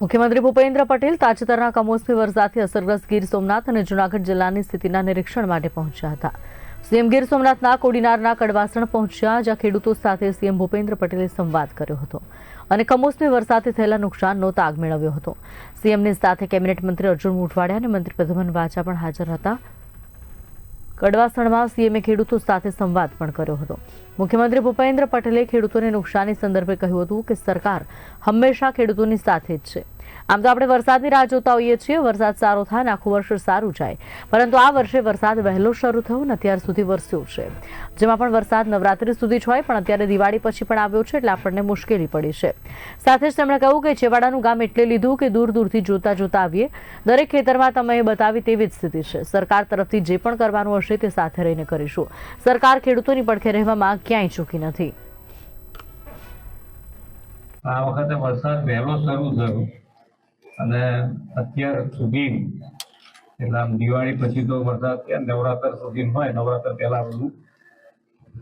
મુખ્યમંત્રી ભૂપેન્દ્ર પટેલ તાજેતરના કમોસમી વરસાદથી અસરગ્રસ્ત ગીર સોમનાથ અને જૂનાગઢ જિલ્લાની સ્થિતિના નિરીક્ષણ માટે પહોંચ્યા હતા. સીએમ ગીર સોમનાથના કોડીનારના કડવાસણ પહોંચ્યા, જ્યાં ખેડૂતો સાથે સીએમ ભૂપેન્દ્ર પટેલે સંવાદ કર્યો હતો અને કમોસમી વરસાદથી થયેલા નુકસાનનો તાગ મેળવ્યો હતો. સીએમની સાથે કેબિનેટ મંત્રી અર્જુન મોઢવાડિયા અને મંત્રી પ્રધમન વાચા પણ હાજર હતા. કડવાસણમાં સીએમએ ખેડૂતો સાથે સંવાદ પણ કર્યો હતો. મુખ્યમંત્રી ભૂપેન્દ્ર પટેલે ખેડૂતોને નુકસાની સંદર્ભે કહ્યું હતું કે સરકાર હંમેશા ખેડૂતોની સાથે જ છે. આમ તો આપણે વરસાદની રાહ જોતા હોઈએ છીએ. વરસાદ સારો થાય આખું વર્ષ સારું જાય. પરંતુ આ વર્ષે વરસાદ વહેલો શરૂ થયો ને અત્યાર સુધી વરસ્યો છે. જેમાં પણ વરસાદ નવરાત્રી સુધી હોય, પણ અત્યારે દિવાળી પછી પણ આવ્યો છે એટલે આપણને મુશ્કેલી પડી છે. સાથે જ તેમણે કહ્યું કે છેવાડાનું ગામ એટલે લીધું કે દૂર દૂરથી જોતા જોતા આવીએ. દરેક ખેતરમાં તમે બતાવી તેવી જ સ્થિતિ છે. સરકાર તરફથી જે પણ કરવાનું હશે તે સાથે રહીને કરીશું. સરકાર ખેડૂતોની પડખે રહેવામાં ક્યાંય ચૂકી નથી. આ વખતે વરસાદ વહેલો શરૂ થયો. અને અત્યાર સુધી, એટલે આમ દિવાળી પછી તો વરસાદ નવરાત્ર સુધી હોય, નવરાત્ર પહેલા બધું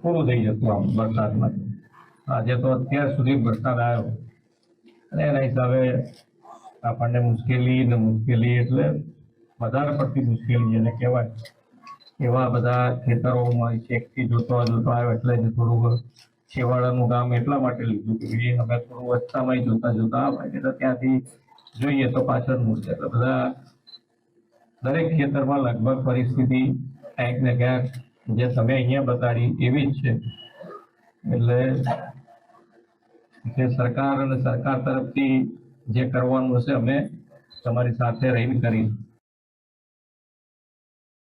પૂરું થઈ જતું આમ વરસાદમાં. આજે તો અત્યાર સુધી વરસાદ આવ્યો. અને એના હિસાબે આપણને મુશ્કેલી ને મુશ્કેલી એટલે વધારે પડતી મુશ્કેલી જેને કહેવાય. એવા બધા ખેતરોમાં ચેકથી જોતો જોતો આવ્યો એટલે જ થોડુંક છેવાડાનું કામ એટલા માટે લીધું કે અમે થોડું વચતામાં જોતા જોતા આવે એટલે ત્યાંથી જોઈએ તો પાછળ મૂળશે એટલે બધા દરેક ખેતરમાં લગભગ પરિસ્થિતિ ક્યાંક ને ક્યાંક જે તમે અહીંયા બતાડી એવી જ છે. એટલે કે સરકાર અને સરકાર તરફથી જે કરવાનું હશે, અમે તમારી સાથે રહીને કરી